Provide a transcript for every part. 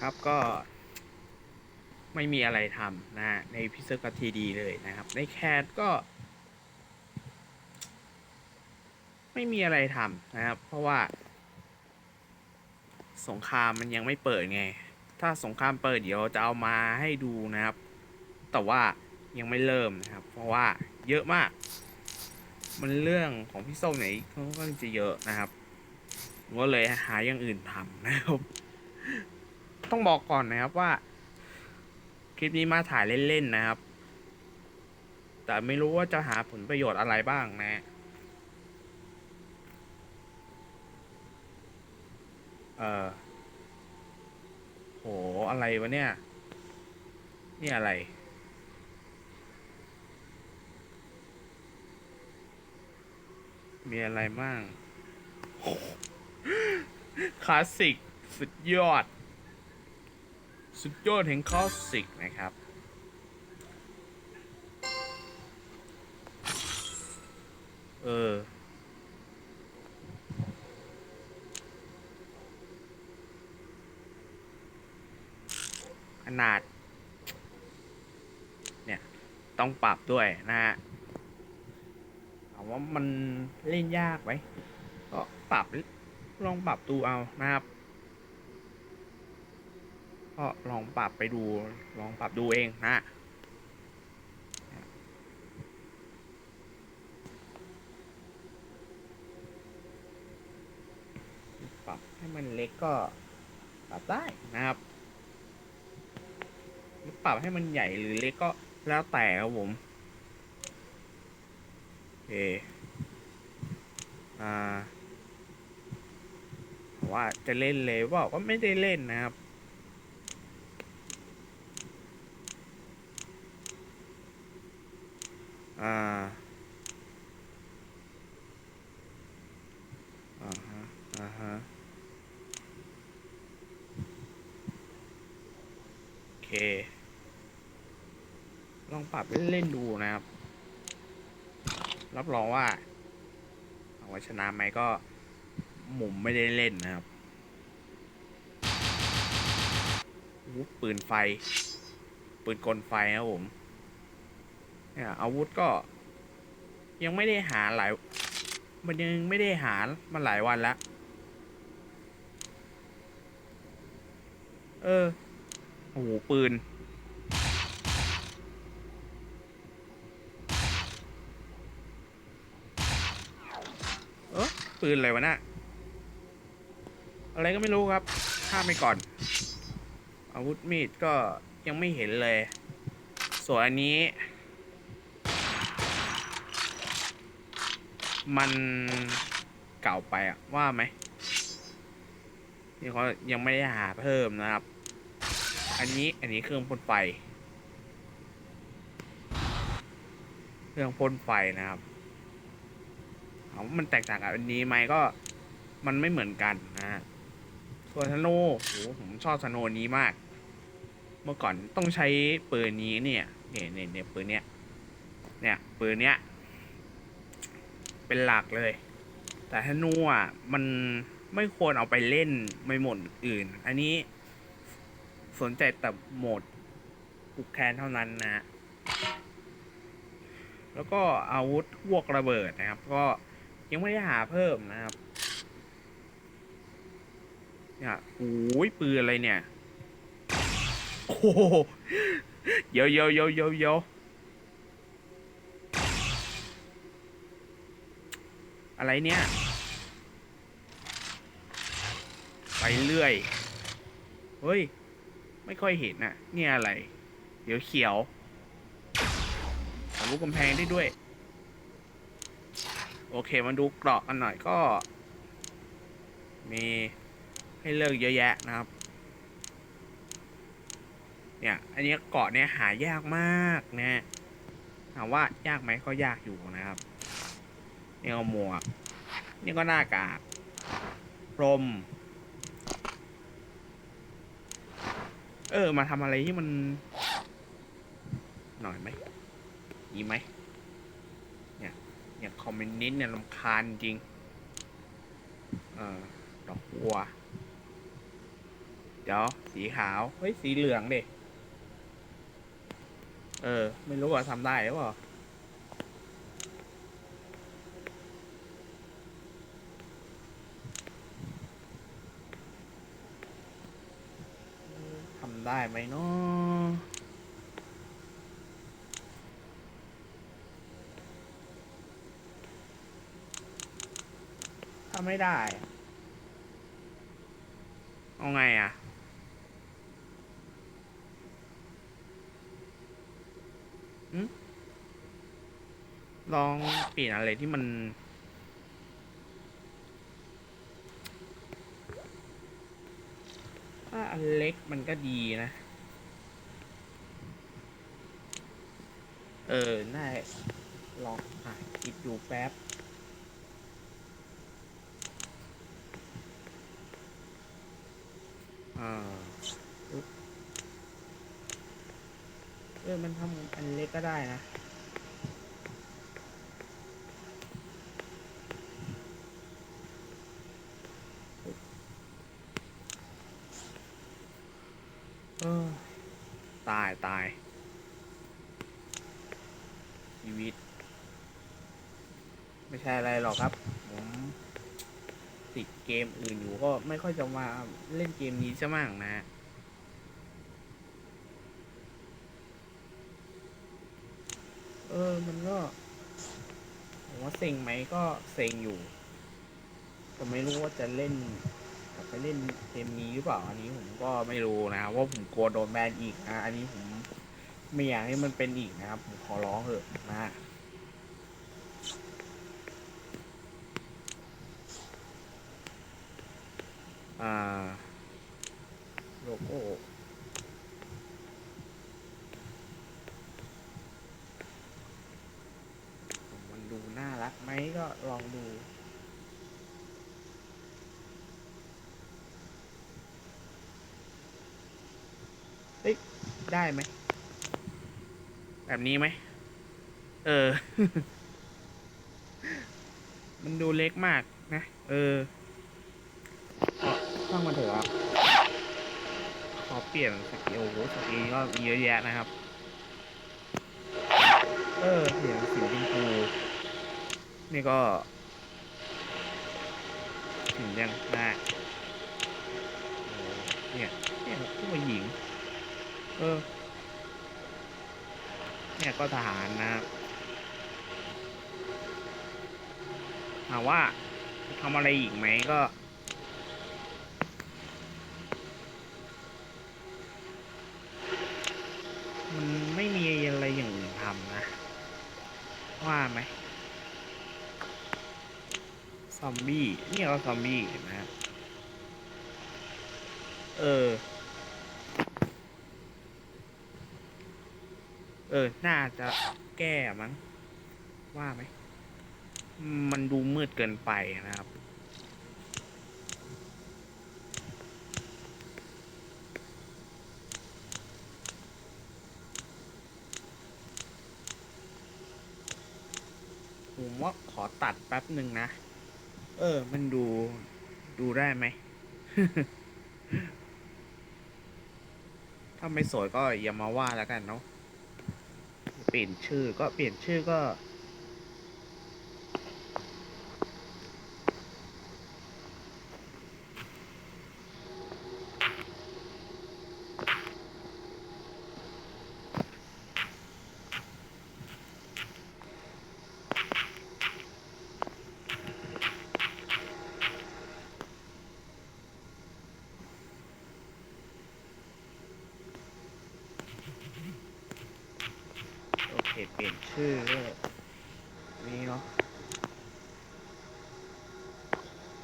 ครับก็ ไม่มีอะไรทำนะฮะในพิเซอร์กับทีดีเลยนะครับ ในแคทก็ ไม่มีอะไรทำนะครับ เพราะว่า สงครามมันยังไม่เปิดไง ถ้าสงครามเปิดเดี๋ยวจะเอามาให้ดูนะครับ แต่ว่ายังไม่เริ่มนะครับ เพราะว่าเยอะมาก มันเรื่องของพี่ส้มเนี่ยเขาก็จะเยอะนะครับก็เลยหาอย่างอื่นทำนะครับ ต้องบอกก่อนนะครับว่า คลิปนี้มาถ่ายเล่นๆนะครับ แต่ไม่รู้ว่าจะหาผลประโยชน์อะไรบ้างนะเออโหอะไรวะเนี่ย นี่อะไรมีอะไรบ้างคลาสสิก สุดยอด สุดยอดแห่งคลาสสิกนะครับ เออ ขนาด เนี่ย ต้องปรับด้วยนะฮะถามว่ามันเล่นยากไหมก็ปรับลองปรับดูเอานะครับ ก็ลองปรับไปดู ลองปรับดูเองนะปรับให้มันเล็กก็ปรับได้นะครับปรับให้มันใหญ่หรือเล็กก็แล้วแต่ครับผมโอเคอ่าว่าจะเล่นเลยว่าก็ไม่ได้เล่นนะครับ อ่า อ่าฮะ อ่าฮะ โอเค ลองปรับ เล่นดูนะครับ รับรองว่าเอาชนะไหมก็หมุมไม่ได้เล่นนะครับอู้ปืนไฟ ปืนกลไฟครับผมเนี่ยอาวุธก็ ยังไม่ได้หาหลาย มันยังไม่ได้หามาหลายวันแล้ว เออโอ้โหปืน เออ ปืนอะไรวะน่ะอะไรก็ไม่รู้ครับข้ามไปก่อน อาวุธมีดก็ยังไม่เห็นเลย ส่วนอันนี้ มันเก่าไปอะว่าไหมนี่เขายังไม่ได้หาเพิ่มนะครับ อันนี้อันนี้เครื่องพ่นไฟ เครื่องพ่นไฟนะครับ มันแตกต่างกับอันนี้ไหมก็มันไม่เหมือนกันนะฮะส่วนธนูโหผมชอบธนูนี้มาก เมื่อก่อนต้องใช้ปืนนี้เนี่ยเนี่ยเนี่ยเนี่ยปืนเนี้ยเนี่ยปืนเนี้ยเป็นหลักเลย แต่ธนูอะมันไม่ควรเอาไปเล่นไม่หมดอื่น อันนี้สนใจแต่โหมดปุกแคนเท่านั้นนะฮะแล้วก็อาวุธพวกระเบิดนะครับ ก็ ยังไม่ได้หาเพิ่มนะครับเนี่ยโอ้ยปืนอะไรเนี่ย โอ้โหเยอะเยอะเยอะเยอะเยอะอะไรเนี่ย ไปเรื่อย เฮ้ย ไม่ค่อยเห็นน่ะ เนี่ยอะไร เดี๋ยวเขียวทะลุกำแพงได้ด้วย โอเคมาดูเกราะกันหน่อยก็ มีให้เลือกเยอะแยะนะครับ เนี่ย อันนี้เกาะเนี่ยหายากมากนะถามว่ายากไหมก็ยากอยู่นะครับนี่ก็หมวก นี่ก็หน้ากากพรม เออ มาทำอะไรที่มัน หน่อยไหมยีไหม เนี่ยเนี่ยคอมเมนต์นิดเนี่ยลำคาญจริง เออดอกบัว เดี๋ยว สีขาว เฮ้ย สีเหลืองดิเออ ไม่รู้ว่าทำได้หรือเปล่าทำได้ไหมเนาะ ไม่ได้ เอาไงอะ ลองเปลี่ยนอะไรที่มันถ้าอันเล็กมันก็ดีนะ เออ น่าลองอะคิดดูแป๊บ อ่าอุ๊บ เออ มันทำอันเล็กก็ได้นะ เออ ตายตายชีวิต ไม่ใช่อะไรหรอกครับ เกมอื่นอยู่ก็ไม่ค่อยจะมาเล่นเกมนี้ซะมั่งนะฮะเออ มันก็ผมว่าเซ็งไหมก็เซ็งอยู่แต่ไม่รู้ว่าจะเล่นกลับไปเล่นเกมนี้หรือเปล่า อันนี้ผมก็ไม่รู้นะครับว่าผมกลัวโดนแบนอีกนะ อันนี้ผมไม่อยากให้มันเป็นอีกนะครับ ผมขอร้องเถอะนะ อ่าโลโก้มันดูน่ารักไหมก็ลองดูเฮ้ยได้ไหม แบบนี้ไหม เออ มันดูเล็กมากนะ เออ ช่างมันเถอะขอเปลี่ยนสกีโอ้โหสกีก็เยอะแยะนะครับ เออเปลี่ยนสีชมพูนี่ก็ถึงยังได้โอ้เนี่ยเนี่ยผู้หญิง เออ เนี่ยก็ทหารนะครับถามว่าทำอะไรอีกไหมก็ มันไม่มีอะไรอย่างอื่นทำนะ ว่าไหมซอมบี้ นี่ยก็ซอมบี้เห็นไหมเออ เออ น่าจะแก้มั้ง ว่าไหม มันดูมืดเกินไปนะครับ ผมว่าขอตัดแป๊บหนึ่งนะ เออ มันดูดูได้ไหม ถ้าไม่สวยก็อย่ามาว่าแล้วกันเนาะ เปลี่ยนชื่อก็เปลี่ยนชื่อก็ เปลี่ยนชื่อนี่เนาะ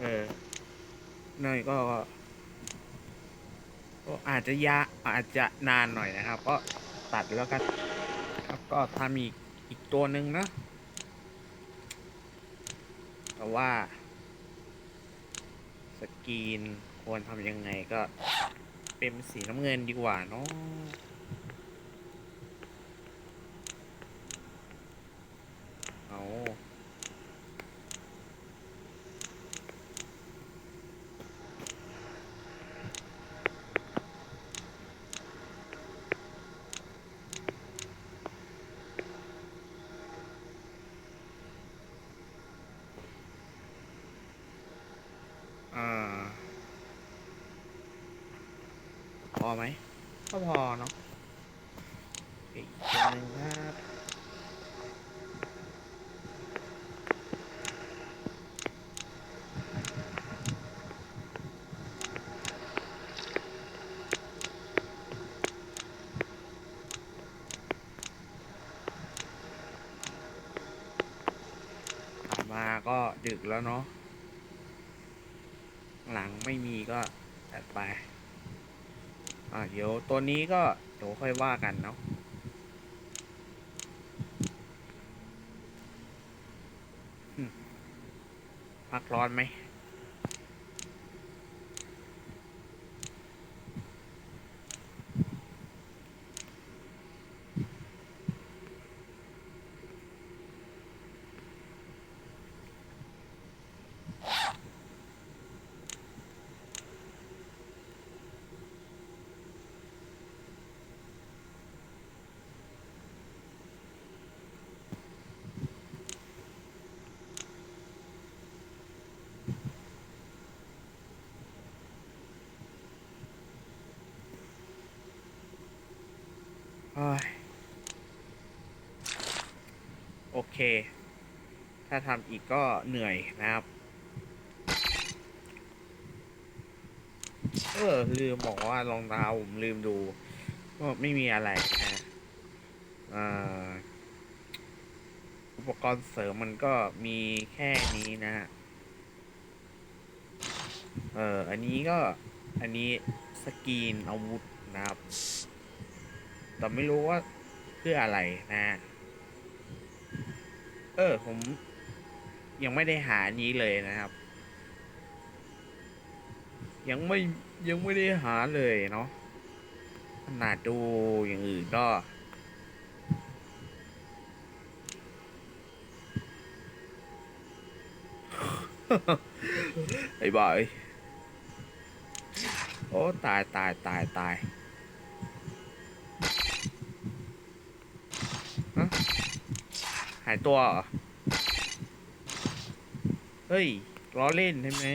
เออหน่อยก็ ก็อาจจะยาอาจจะนานหน่อยนะครับ ก็ตัดแล้วกันครับก็ทำอีกอีกตัวหนึ่งนะ แต่ว่า สกรีนควรทำยังไงก็เป็นสีน้ำเงินดีกว่าเนาะ เอา พ อไหมก็พอเนาะอีกตัวหนึ่งครับกลับมาก็ดึกแล้วเนาะ หลังไม่มีก็จัดไป อ่าเดี๋ยวตัวนี้ก็เดี๋ยวค่อยว่ากันเนาะอืมพักร้อนไหม โอเค ถ้าทำอีกก็เหนื่อยนะครับ เออ ลืมบอกว่ารองเท้าผมลืมดู ก็ไม่มีอะไรนะอุปกรณ์เสริมมันก็มีแค่นี้นะฮะ เออ อันนี้ก็ อันนี้สกรีนอาวุธนะครับ แต่ไม่รู้ว่าเพื่ออะไรนะ เออ ผม ยังไม่ได้หาอันนี้เลยนะครับ ยังไม่ยังไม่ได้หาเลยเนาะขนาดดูอย่างอื่นก็ไอ้บ่อยโอ้ ตายตายตายตาย หายตัวเหรอ เฮ้ยล้อเล่นใช่ไหม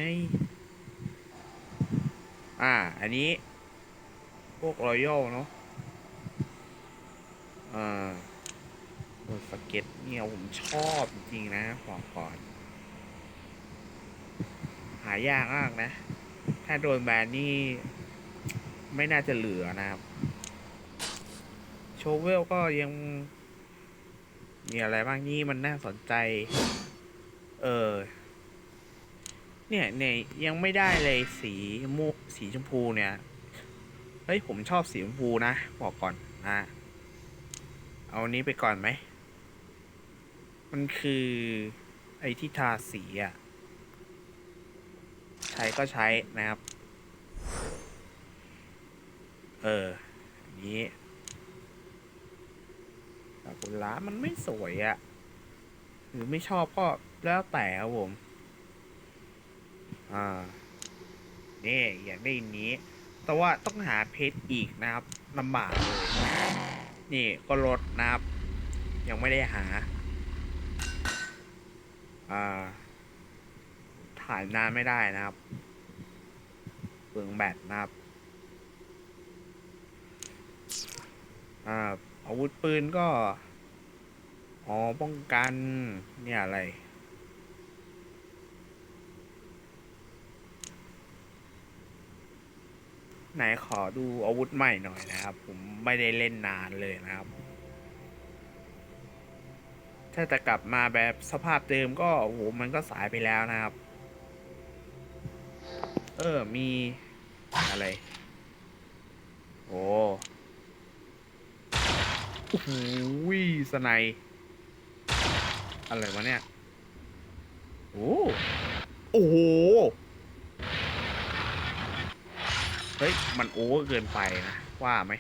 อ่า อันนี้ พวกรอยัลเนาะอ่าโอ้สเก็ตเนี่ยผมชอบจริงๆนะบอกก่อน หายากมากนะ ถ้าโดนแบนนี่ ไม่น่าจะเหลือนะครับ โชเวลก็ยัง มีอะไรบ้างนี่มันน่าสนใจ เออ เนี่ยเนี่ยยังไม่ได้เลยสีมูสีชมพูเนี่ย เฮ้ย ผมชอบสีชมพูนะ บอกก่อนนะเอาอันนี้ไปก่อนไหม มันคือไอ้ที่ทาสีอะใช้ก็ใช้นะครับ เอออั นนี้แต่กุลามันไม่สวยอะหรือไม่ชอบก็แล้วแต่ครับผม อ่านี่อยากได้นี้ แต่ว่าต้องหาเพชรอีกนะครับลำบากเลยนี่ก็ลดนะครับ ยังไม่ได้หา อ่า ถ่ายนานไม่ได้นะครับเปลืองแบตนะครับ อ่า อาวุธปืนก็ อ๋อ ป้องกัน เนี่ยอะไร ไหนขอดูอาวุธใหม่หน่อยนะครับ ผมไม่ได้เล่นนานเลยนะครับ ถ้าจะกลับมาแบบสภาพเดิมก็ โอ้โห มันก็สายไปแล้วนะครับ เออ มีอะไร โอ้ โอ้โหสไนอะไรวะเนี่ย โอ้โอ้โห เฮ้ย มันโอเวอร์เกินไปนะ ว่าไหม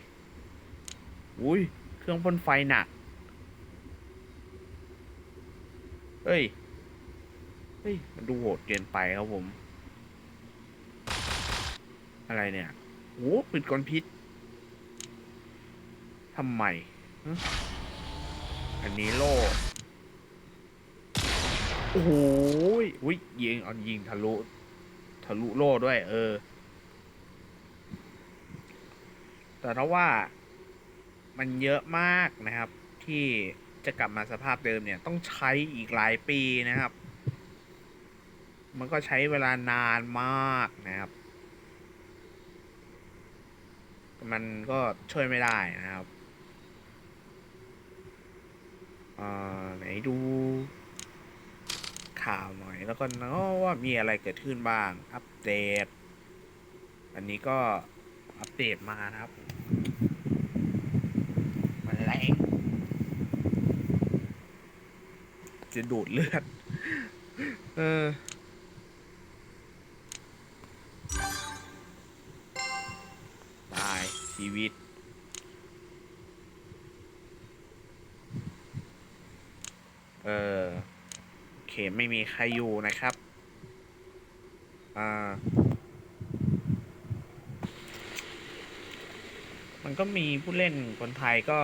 อุ้ย เครื่องพ่นไฟหนัก เฮ้ย เฮ้ย มันดูโหดเกินไปครับผม อะไรเนี่ย โอ้ปืนกลพิษทำไม อันนี้โล่โอ้โหยอุ้ยยิงเอายิงทะลุ ทะลุโล่ด้วย เออ แต่ถ้าว่ามันเยอะมากนะครับ ที่จะกลับมาสภาพเดิมเนี่ย ต้องใช้อีกหลายปีนะครับ มันก็ใช้เวลานานมากนะครับ มันก็ช่วยไม่ได้นะครับเอ่อ ไหนดู ข่าวหน่อยแล้วก็เนาะว่ามีอะไรเกิดขึ้นบ้าง อัปเดต อันนี้ก็อัปเดตมานะครับ มันแรงจะดูดเลือด เออตายชีวิต ออโอเคไม่มีใครอยู่นะครับ อ่า มันก็มีผู้เล่นคนไทยก็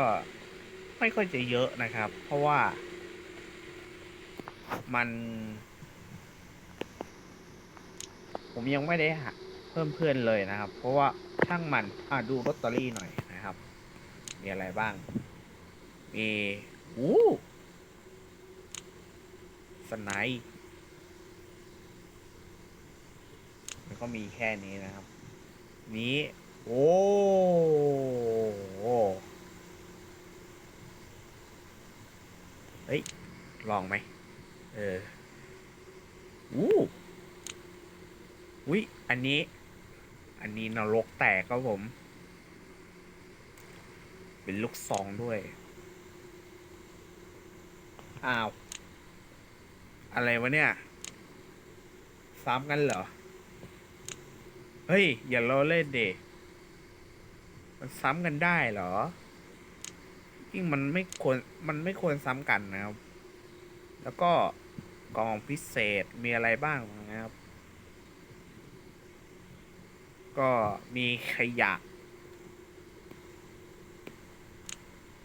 ไม่ค่อยจะเยอะนะครับ เพราะว่า มัน ผมยังไม่ได้หาเพิ่มเพื่อนเลยนะครับ เพราะว่าช่างมัน อะดูลอตเตอรี่หน่อยนะครับ มีอะไรบ้าง มี อู้ สไนป์มันก็มีแค่นี้นะครับ นี้ โอ้เฮ้ย ลองไหม เออ อู้วิอันนี้ อันนี้นรกแตกครับผม เป็นลูกซองด้วย อ้าว อะไรวะเนี่ย ซ้ำกันเหรอ เฮ้ย อย่าล้อเล่นเดมันซ้ำกันได้เหรอจริงมันไม่ควร มันไม่ควรซ้ำกันนะครับ แล้วก็กองพิเศษมีอะไรบ้างนะครับ ก็มีขยะ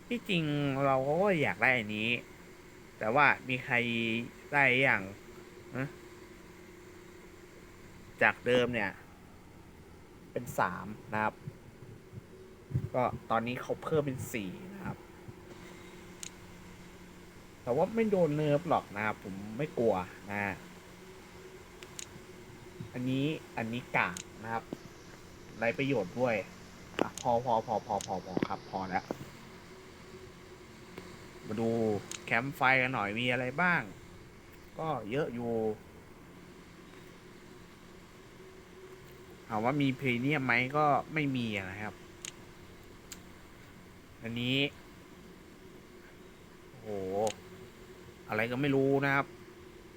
ที่จริงเราก็อยากได้อันนี้ แต่ว่ามีใคร ได้อย่างนะจากเดิมเนี่ย เป็นสามนะครับ ก็ตอนนี้เขาเพิ่มเป็นสี่นะครับ แต่ว่าไม่โดนเนิร์ฟหรอกนะครับ ผมไม่กลัวนะอันนี้อันนี้กากนะครับไรประโยชน์ด้วยอพอพอพอพอพอพอครับ พอแล้ว มาดูแคมป์ไฟกันหน่อยมีอะไรบ้าง ก็เยอะอยู่ถามว่ามีพรีเนียมไหมก็ไม่มีนะครับ อันนี้ โอ้โห อะไรก็ไม่รู้นะครับ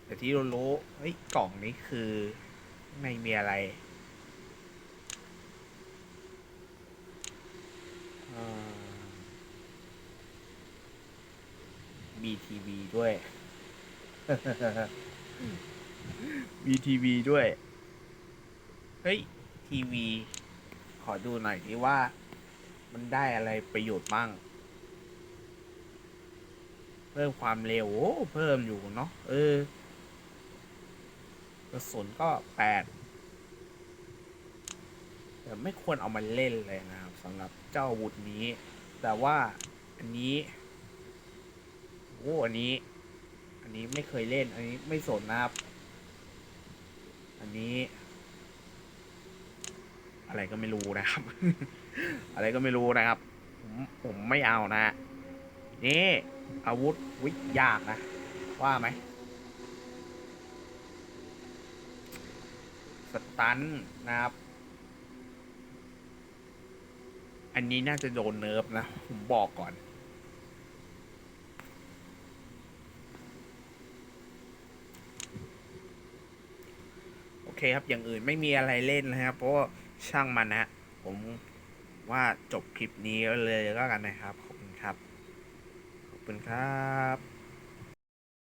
แต่ที่เรารู้เฮ้ย กล่องนี้คือข้างในมีอะไรอ่ามีทีวีด้วย มีทีวีด้วย เฮ้ย ทีวี ขอดูหน่อยดิว่า มันได้อะไรประโยชน์บ้าง เพิ่มความเร็วโอ้เพิ่มอยู่เนาะเออกระสุนก็แปดแต่ไม่ควรเอามาเล่นเลยนะครับสำหรับเจ้าอาวุธนี้ แต่ว่าอันนี้โอ้อันนี้ อันนี้ไม่เคยเล่น อันนี้ไม่สนนะครับ อันนี้ อะไรก็ไม่รู้นะครับ อะไรก็ไม่รู้นะครับ ผมผมไม่เอานะ นี่ อาวุธวิยากนะ ว่าไหมสตันนะครับอันนี้น่าจะโดนเนิร์ฟนะ ผมบอกก่อน เคครับ อย่างอื่นไม่มีอะไรเล่นนะครับ เพราะว่าช่างมันนะผมว่าจบคลิปนี้เลยก็แล้วกันนะครับ ขอบคุณครับ ขอบคุณครับ